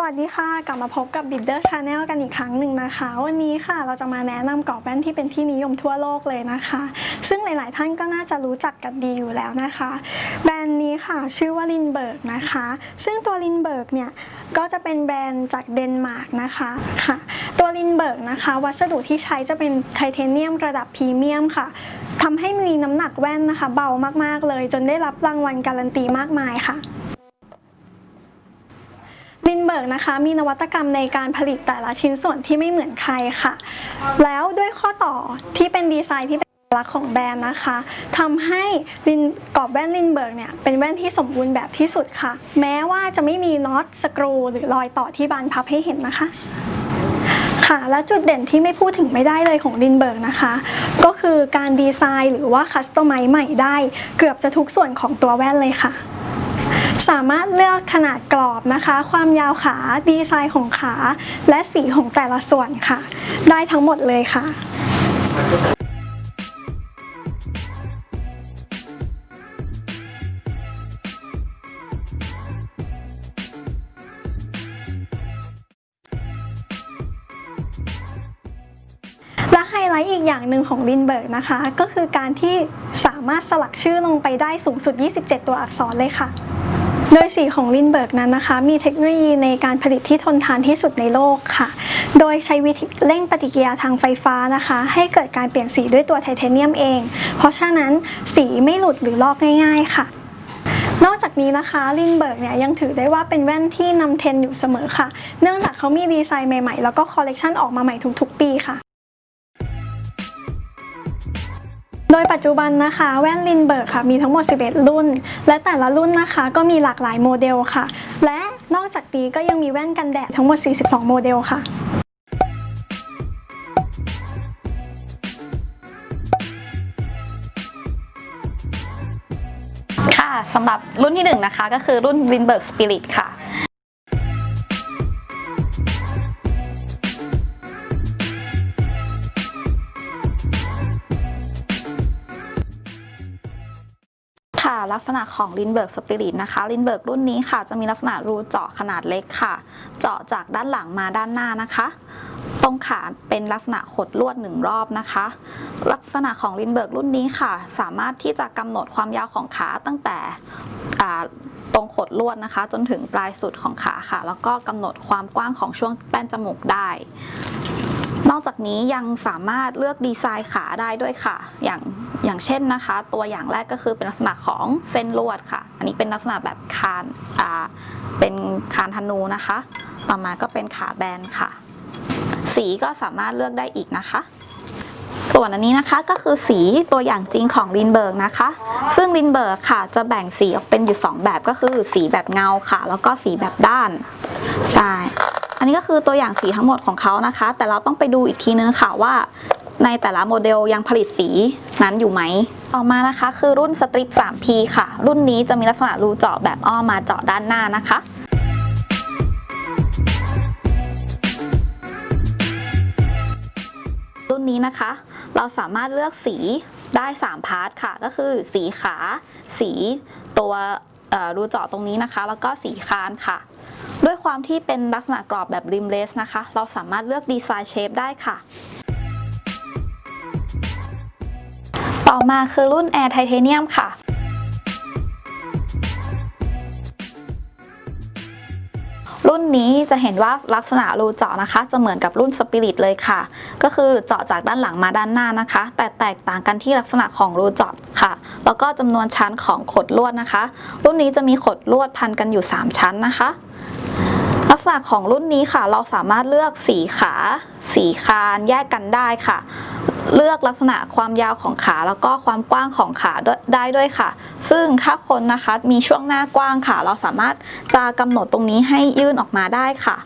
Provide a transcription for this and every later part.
สวัสดีค่ะ กลับมาพบกับ Bidder Channel กันอีกครั้งหนึ่งนะคะ วันนี้ค่ะเราจะมาแนะนำกรอบแว่นที่เป็นที่นิยมทั่วโลกเลยนะคะ ซึ่งหลาย ๆ ท่านก็น่าจะรู้จักกันดีอยู่แล้วนะคะ แบรนด์นี้ค่ะชื่อว่าลินเบิร์กนะคะ ซึ่งตัวลินเบิร์กเนี่ยก็จะเป็นแบรนด์จากเดนมาร์กนะคะค่ะ ตัวลินเบิร์กนะคะ วัสดุที่ใช้จะเป็นไทเทเนียมระดับพรีเมียมค่ะทำให้มีน้ำหนักแว่นนะคะ เบามาก ๆ เลย จนได้รับรางวัลการันตีมากมายค่ะ เบิร์กนะคะ มีนวัตกรรมในการผลิตแต่ละชิ้นส่วนที่ไม่เหมือนใครค่ะ แล้วด้วยข้อต่อที่เป็นดีไซน์ที่เป็นเอกลักษณ์ของแบรนด์นะคะทำให้ลินกรอบแว่นลินเบิร์กเนี่ยเป็นแว่นที่สมบูรณ์แบบที่สุดค่ะ แม้ว่าจะไม่มีน็อตสกรูหรือรอยต่อที่บานพับให้เห็นนะคะ ค่ะและจุดเด่นที่ไม่พูดถึงไม่ได้เลยของลินเบิร์กนะคะ ก็คือการดีไซน์หรือว่าคัสตอมไมซ์ใหม่ได้ เกือบจะทุกส่วนของตัวแว่นเลยค่ะ สามารถเลือกขนาดกรอบนะคะ ความยาวขา ดีไซน์ของขา และสีของแต่ละส่วนค่ะ ได้ทั้งหมดเลยค่ะและไฮไลท์อีกอย่างหนึ่งของลินเบิร์กนะคะ ก็คือการที่สามารถสลักชื่อลงไปได้สูงสุด 27 ตัวอักษรเลยค่ะ โดยสีของลินเบิร์กนั้นนะคะ มีเทคโนโลยีในการผลิตที่ทนทานที่สุดในโลกค่ะ โดยใช้วิธีเร่งปฏิกิริยาทางไฟฟ้านะคะ ให้เกิดการเปลี่ยนสีด้วยตัวไทเทเนียมเอง เพราะฉะนั้นสีไม่หลุดหรือลอกง่ายๆค่ะนอกจากนี้นะคะลินเบิร์กเนี่ยยังถือได้ว่าเป็นแว่นที่นำเทรนอยู่เสมอค่ะ เนื่องจากเขามีดีไซน์ใหม่ๆ แล้วก็คอลเลกชันออกมาใหม่ทุกๆปีค่ะ โดยปัจจุบันนะคะแว่นลินเบิร์กค่ะมีทั้งหมด 11 รุ่น และแต่ละรุ่นนะคะก็มีหลากหลายโมเดลค่ะ และนอกจากนี้ก็ยังมีแว่นกันแดดทั้งหมด 42 โมเดลค่ะค่ะสำหรับรุ่นที่หนึ่งนะคะก็คือรุ่น Lindbergh Spirit ค่ะ ลักษณะของ Lindbergh Spirit นะคะ Lindbergh รุ่นนี้ค่ะ จะมีลักษณะรูเจาะขนาดเล็กค่ะ เจาะจากด้านหลังมาด้านหน้านะคะ ตรงขาเป็นลักษณะขดลวดหนึ่งรอบนะคะ ลักษณะของลินเบิร์กรุ่นนี้ค่ะ สามารถที่จะกำหนดความยาวของขาตั้งแต่ตรงขดลวดนะคะ จนถึงปลายสุดของขาค่ะ แล้วก็กำหนดความกว้างของช่วงแป้นจมูกได้ นอกจากนี้ยังสามารถเลือกดีไซน์ขาได้ด้วยค่ะ อย่างอย่างเช่นนะคะ ตัวอย่างแรกก็คือเป็นลักษณะของเส้นลวดค่ะ อันนี้เป็นลักษณะแบบคานอ่าเป็นคานธนูนะคะ ต่อมาก็เป็นขาแบนค่ะ สีก็สามารถเลือกได้อีกนะคะส่วนอันนี้นะคะก็คือสีตัวอย่างจริงของลินเบิร์กนะคะ ซึ่งลินเบิร์กค่ะจะแบ่งสีออกเป็นอยู่ 2 แบบก็คือสีแบบเงาค่ะ แล้วก็สีแบบด้าน ใช่ อันนี้ก็คือตัวอย่างสีทั้งหมดของเขานะคะ แต่เราต้องไปดูอีกทีนึงค่ะว่า ในแต่ละโมเดลยังผลิตสีนั้นอยู่ไหมต่อมานะคะคือรุ่นสตริป 3P ค่ะ รุ่นนี้จะมีลักษณะรูเจาะแบบอ้อมมาเจาะด้านหน้านะคะรุ่นนี้นะคะ เราสามารถเลือกสีได้ 3 พาร์ทค่ะ ก็คือสีขา สีตัวเอ่อรูเจาะตรงนี้นะคะ แล้วก็สีคานค่ะ ด้วยความที่เป็นลักษณะกรอบแบบริมเลสนะคะ เราสามารถเลือกดีไซน์เชฟได้ค่ะ ต่อมาคือรุ่น Air Titanium ค่ะรุ่นนี้จะเห็นว่าลักษณะรูเจาะนะคะ จะเหมือนกับรุ่นสปิริตเลยค่ะ ก็คือเจาะจากด้านหลังมาด้านหน้านะคะ แต่แตกต่างกันที่ลักษณะของรูเจาะค่ะ แล้วก็จำนวนชั้นของขดลวดนะคะ รุ่นนี้จะมีขดลวดพันกันอยู่ 3 ชั้นนะคะ ลักษณะของรุ่นนี้ค่ะ เราสามารถเลือกสีขาสีคานแยกกันได้ค่ะ เลือกลักษณะความยาวของขาแล้วก็ความกว้างของขาได้ด้วยค่ะ ซึ่งถ้าคนนะคะมีช่วงหน้ากว้างค่ะ เราสามารถจะกำหนดตรงนี้ให้ยื่นออกมาได้ค่ะ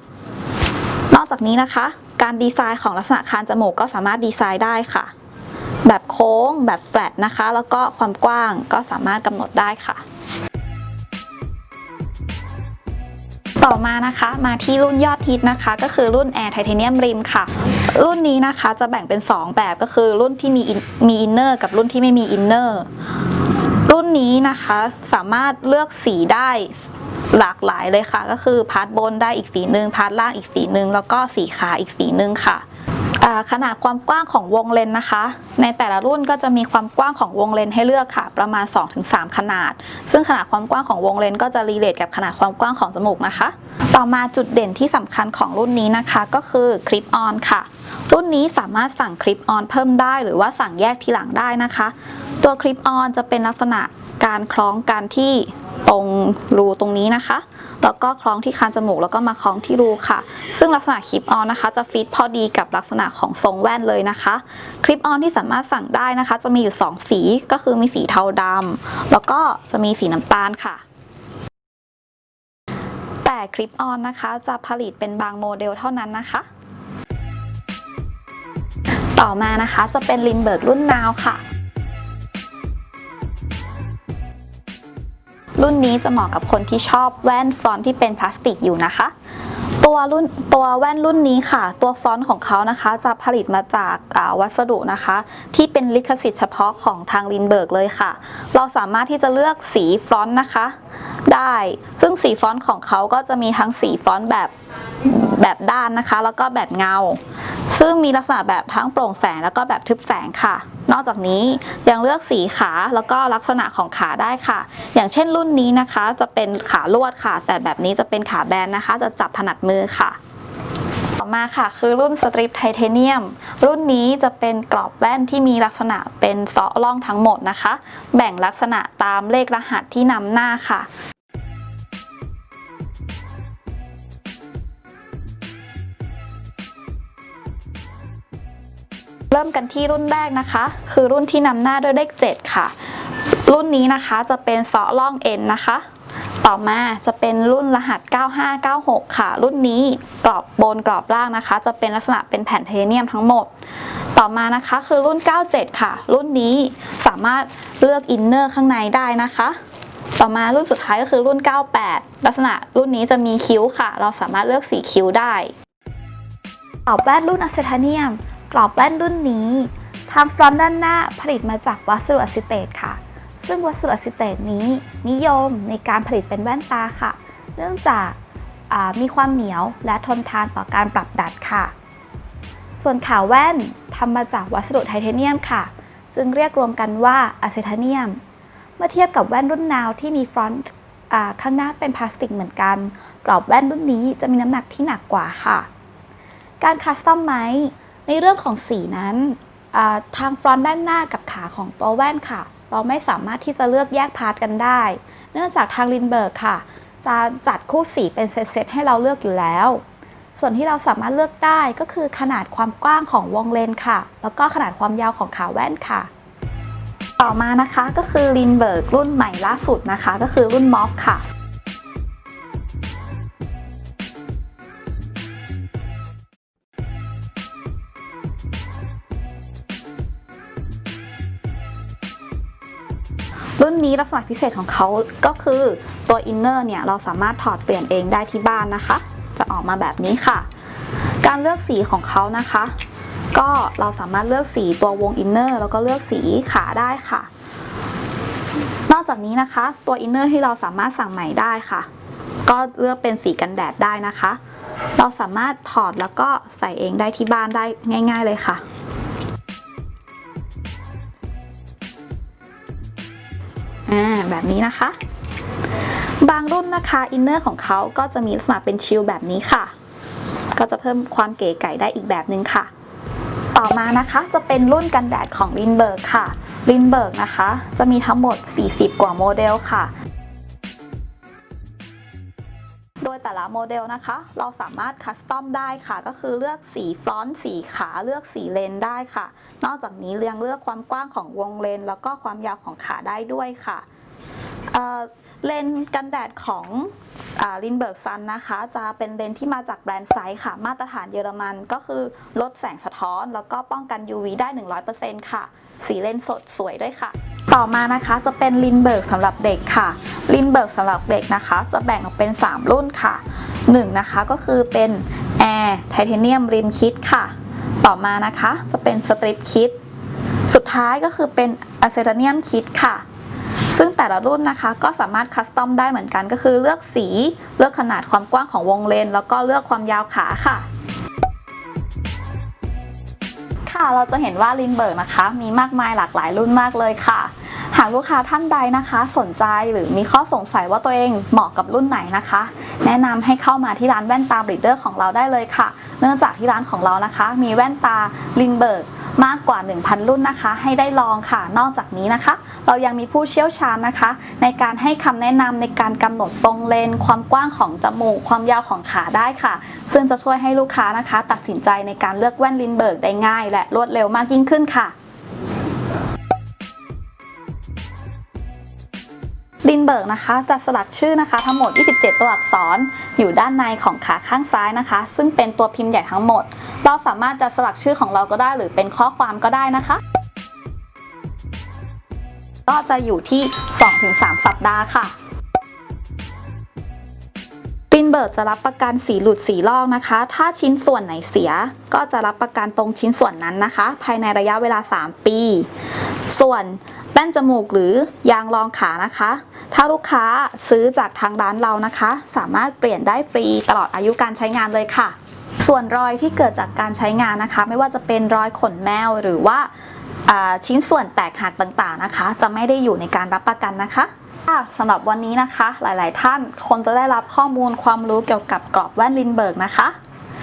นอกจากนี้นะคะ การดีไซน์ของลักษณะคานจมูกก็สามารถดีไซน์ได้ค่ะ แบบโค้ง แบบแฟลตนะคะ แล้วก็ความกว้างก็สามารถกำหนดได้ค่ะ ต่อมานะคะมาที่รุ่นยอดฮิตนะคะ ก็คือรุ่น Air Titanium Rim ค่ะ รุ่นนี้นะคะจะแบ่งเป็น 2 แบบก็คือรุ่นที่มีมีอินเนอร์กับรุ่นที่ไม่มีอินเนอร์รุ่นนี้นะคะสามารถเลือกสีได้หลากหลายเลยค่ะ ก็คือพาร์ทบนได้อีกสีหนึ่งพาร์ทล่างอีกสีหนึ่งแล้วก็สีขาอีกสีหนึ่งค่ะ ขนาดความกว้างของวงเลนนะคะ ในแต่ละรุ่นก็จะมีความกว้างของวงเลนให้เลือกค่ะ ประมาณ 2-3 ขนาด ซึ่งขนาดความกว้างของวงเลนก็จะรีเลทกับขนาดความกว้างของจมูกนะคะ ต่อมาจุดเด่นที่สำคัญของรุ่นนี้นะคะ ก็คือคลิปออนค่ะ รุ่นนี้สามารถสั่งคลิปออนเพิ่มได้หรือว่าสั่งแยกทีหลังได้นะคะ ตัวคลิปออนจะเป็นลักษณะการคล้องกันที่ ตรงรูตรงนี้นะคะ แล้วก็คล้องที่คานจมูกแล้วก็มาคล้องที่รูค่ะ ซึ่งลักษณะคลิปออนนะคะ จะฟิตพอดีกับลักษณะของทรงแว่นเลยนะคะ คลิปออนที่สามารถสั่งได้นะคะ จะมีอยู่ 2 สีก็คือมีสีเทาดำแล้วก็จะมีสีน้ำตาลค่ะแต่คลิปออนนะคะ จะผลิตเป็นบางโมเดลเท่านั้นนะคะ ต่อมานะคะจะเป็นลินเบิร์กรุ่นนาวค่ะ รุ่นนี้จะเหมาะกับคนที่ชอบแว่นฟอนต์ที่เป็นพลาสติกอยู่นะคะ ตัวรุ่นตัวแว่นรุ่นนี้ค่ะ ตัวฟอนต์ของเขานะคะ จะผลิตมาจากาวัสดุนะคะ ที่เป็นลิขสิทธิ์เฉพาะของทางลินเบิร์กเลยค่ะ เราสามารถที่จะเลือกสีฟอนต์นะคะ ได้ซึ่งสีฟอนต์ของเขาก็จะมีทั้งสีฟอนต์แบบ แบบด้านนะคะ แล้วก็แบบเงา ซึ่งมีลักษณะแบบทั้งโปร่งแสงแล้วก็แบบทึบแสงค่ะ นอกจากนี้ยังเลือกสีขาแล้วก็ลักษณะของขาได้ค่ะ อย่างเช่นรุ่นนี้นะคะจะเป็นขาลวดค่ะ แต่แบบนี้จะเป็นขาแบนนะคะ จะจับถนัดมือค่ะต่อมาค่ะคือรุ่นสตริปไทเทเนียม รุ่นนี้จะเป็นกรอบแว่นที่มีลักษณะเป็นเซาะล่องทั้งหมดนะคะ แบ่งลักษณะตามเลขรหัสที่นำหน้าค่ะ เริ่มกันที่รุ่นแรกนะคะ คือรุ่นที่นำหน้าด้วยเลข 7 ค่ะ รุ่นนี้นะคะจะเป็นเซาะล่อง N นนะคะ ต่อมาจะเป็นรุ่นรหัส 9596 ค่ะ รุ่นนี้กรอบบนกรอบล่างนะคะ จะเป็นลักษณะเป็นแผ่นเทเนียมทั้งหมด ต่อมานะคะคือรุ่น 97 ค่ะ รุ่นนี้สามารถเลือกอินเนอร์ข้างในได้นะคะต่อมารุ่นสุดท้ายก็คือรุ่น 98 ลักษณะรุ่นนี้จะมีคิ้วค่ะ เราสามารถเลือกสีคิ้วได้กรอบแว่นรุ่นอะเซทาเนียม กรอบแว่นรุ่นนี้ทางฟรอนต์ด้านหน้าผลิตมาจากวัสดุอะซิเตตค่ะ ซึ่งวัสดุอะซิเตตนี้นิยมในการผลิตเป็นแว่นตาค่ะ เนื่องจากมีความเหนียวและทนทานต่อการปรับดัดค่ะ ส่วนขาแว่นทำมาจากวัสดุไทเทเนียมค่ะ จึงเรียกรวมกันว่าอะเซทเนียม เมื่อเทียบกับแว่นรุ่นนาวที่มีฟรอนต์ข้างหน้าเป็นพลาสติกเหมือนกัน กรอบแว่นรุ่นนี้จะมีน้ำหนักที่หนักกว่าค่ะ การคัสตอมไมซ์ ในเรื่องของสีนั้นทางฟรอนต์ด้านหน้ากับขาของตัวแว่นค่ะ เราไม่สามารถที่จะเลือกแยกพาร์ทกันได้ เนื่องจากทางลินเบิร์กค่ะ จะจัดคู่สีเป็นเซตๆให้เราเลือกอยู่แล้ว ส่วนที่เราสามารถเลือกได้ก็คือขนาดความกว้างของวงเลนค่ะ แล้วก็ขนาดความยาวของขาแว่นค่ะ ต่อมานะคะก็คือลินเบิร์กรุ่นใหม่ล่าสุดนะคะ ก็คือรุ่นมอฟค่ะ รุ่นนี้ลักษณะพิเศษของเขาก็คือตัวอินเนอร์เนี่ยเราสามารถถอดเปลี่ยนเองได้ที่บ้านนะคะ จะออกมาแบบนี้ค่ะ การเลือกสีของเขานะคะ ก็เราสามารถเลือกสีตัววงอินเนอร์แล้วก็เลือกสีขาได้ค่ะ นอกจากนี้นะคะ ตัวอินเนอร์ที่เราสามารถสั่งใหม่ได้ค่ะ ก็เลือกเป็นสีกันแดดได้นะคะ เราสามารถถอดแล้วก็ใส่เองได้ที่บ้านได้ง่าย ๆ เลยค่ะ อ่าแบบนี้นะคะ บางรุ่นนะคะอินเนอร์ของเขาก็จะมีลักษณะเป็นชิลแบบนี้ค่ะ ก็จะเพิ่มความเก๋ไก๋ได้อีกแบบนึงค่ะ ต่อมานะคะจะเป็นรุ่นกันแดดของ l i n เบิร์กค่ะ l i n เบิร์กนะคะ จะมีทั้งหมด 40 กว่าโมเดลค่ะ แต่ละโมเดลนะคะ เราสามารถคัสตอมได้ค่ะ ก็คือเลือกสีฟรอนต์สีขาเลือกสีเลนได้ค่ะ นอกจากนี้ยังเลือกความกว้างของวงเลน แล้วก็ความยาวของขาได้ด้วยค่ะเเลนกันแดดของลินเบิร์กซันนะคะ จะเป็นเลนที่มาจากแบรนด์ไซส์ค่ะ มาตรฐานเยอรมันก็คือลดแสงสะท้อน แล้วก็ป้องกัน UV ได้ 100%ค่ะ สีเลนสดสวยด้วยค่ะ ต่อมานะคะจะเป็นลินเบิร์กสำหรับเด็กค่ะ ลินเบิร์กสำหรับเด็กนะคะ จะแบ่งออกเป็น 3 รุ่นค่ะ 1 นะคะก็คือเป็น Air Titanium Rim Kit ค่ะ ต่อมานะคะจะเป็น Strip Kit สุดท้ายก็คือเป็น a c e t a n i u m Kit ค่ะซึ่งซึ่งแต่ละรุ่นนะคะก็สามารถคัสตอมได้เหมือนกันก็คือเลือกสีเลือกขนาดความกว้างของวงเลน แล้วก็เลือกความยาวขาค่ะค่ะเราจะเห็นว่าลินเบิร์กนะคะ มีมากมายหลากหลายรุ่นมากเลยค่ะากลูกค้าท่านใดนะคะ สนใจหรือมีข้อสงสัยว่าตัวเองเหมาะกับรุ่นไหนนะคะ แนะนำให้เข้ามาที่ร้านแว่นตาบริเดอร์ของเราได้เลยค่ะ เนื่องจากที่ร้านของเรานะคะ มีแว่นตาลินเบิร์กมากกว่า 1,000 รุ่นนะคะ ให้ได้ลองค่ะ นอกจากนี้นะคะ เรายังมีผู้เชี่ยวชาญนะคะ ในการให้คำแนะนำในการกำหนดทรงเลน ความกว้างของจมูก ความยาวของขาได้ค่ะ ซึ่งจะช่วยให้ลูกค้านะคะ ตัดสินใจในการเลือกแว่นลินเบิร์กได้ง่าย และรวดเร็วมากยิ่งขึ้นค่ะ ลินเบิร์กนะคะจะสลักชื่อนะคะทั้งหมด 27 ตัวอักษรอยู่ด้านในของขาข้างซ้ายนะคะ ซึ่งเป็นตัวพิมพ์ใหญ่ทั้งหมด เราสามารถจะสลักชื่อของเราก็ได้หรือเป็นข้อความก็ได้นะคะ ก็จะอยู่ที่ 2-3 สัปดาห์ค่ะลินเบิร์กจะรับประกันสีหลุดสีลอกนะคะ ถ้าชิ้นส่วนไหนเสีย ก็จะรับประกันตรงชิ้นส่วนนั้นนะคะ ภายในระยะเวลา 3 ปี ส่วน ป้นจมูกหรือยางรองขานะคะ ถ้าลูกค้าซื้อจากทางร้านเรานะคะ สามารถเปลี่ยนได้ฟรีตลอดอายุการใช้งานเลยค่ะ ส่วนรอยที่เกิดจากการใช้งานนะคะ ไม่ว่าจะเป็นรอยขนแมวหรือว่าาชิ้นส่วนแตกหักต่างๆนะคะ จะไม่ได้อยู่ในการรับประกันนะคะค่ะสำหรับวันนี้นะคะ หลายๆ ท่านคงจะได้รับข้อมูลความรู้เกี่ยวกับกรอบแว่นลินเบิร์กนะคะ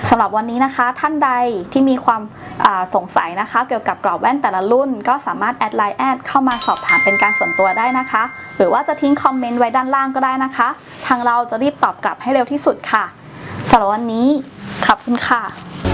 สำหรับวันนี้นะคะท่านใดที่มีความาสงสัยนะคะ เกี่ยวกับกรอบแว่นแต่ละรุ่น ก็สามารถแอดไลน์แอดเข้ามาสอบถามเป็นการส่วนตัวได้นะคะ หรือว่าจะทิ้งคอมเมนต์ไว้ด้านล่างก็ได้นะคะ ทางเราจะรีบตอบกลับให้เร็วที่สุดค่ะสำหรับวันนี้ขอบคุณค่ะ